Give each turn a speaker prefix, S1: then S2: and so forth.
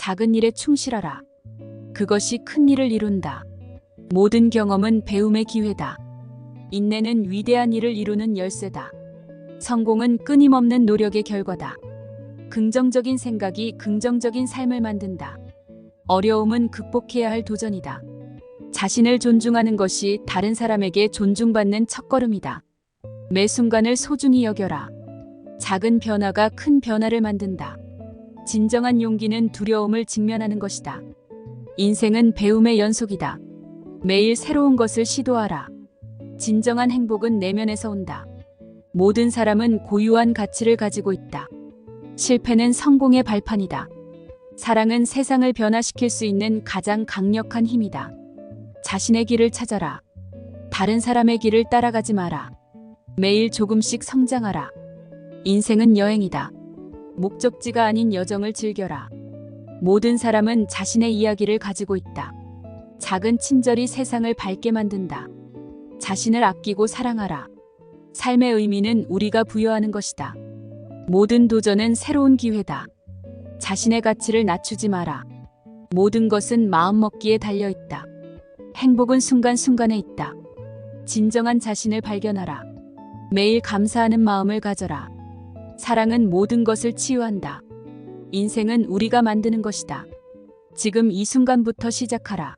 S1: 작은 일에 충실하라. 그것이 큰 일을 이룬다. 모든 경험은 배움의 기회다. 인내는 위대한 일을 이루는 열쇠다. 성공은 끊임없는 노력의 결과다. 긍정적인 생각이 긍정적인 삶을 만든다. 어려움은 극복해야 할 도전이다. 자신을 존중하는 것이 다른 사람에게 존중받는 첫걸음이다. 매 순간을 소중히 여겨라. 작은 변화가 큰 변화를 만든다. 진정한 용기는 두려움을 직면하는 것이다. 인생은 배움의 연속이다. 매일 새로운 것을 시도하라. 진정한 행복은 내면에서 온다. 모든 사람은 고유한 가치를 가지고 있다. 실패는 성공의 발판이다. 사랑은 세상을 변화시킬 수 있는 가장 강력한 힘이다. 자신의 길을 찾아라. 다른 사람의 길을 따라가지 마라. 매일 조금씩 성장하라. 인생은 여행이다. 목적지가 아닌 여정을 즐겨라. 모든 사람은 자신의 이야기를 가지고 있다. 작은 친절이 세상을 밝게 만든다. 자신을 아끼고 사랑하라. 삶의 의미는 우리가 부여하는 것이다. 모든 도전은 새로운 기회다. 자신의 가치를 낮추지 마라. 모든 것은 마음먹기에 달려 있다. 행복은 순간순간에 있다. 진정한 자신을 발견하라. 매일 감사하는 마음을 가져라. 사랑은 모든 것을 치유한다. 인생은 우리가 만드는 것이다. 지금 이 순간부터 시작하라.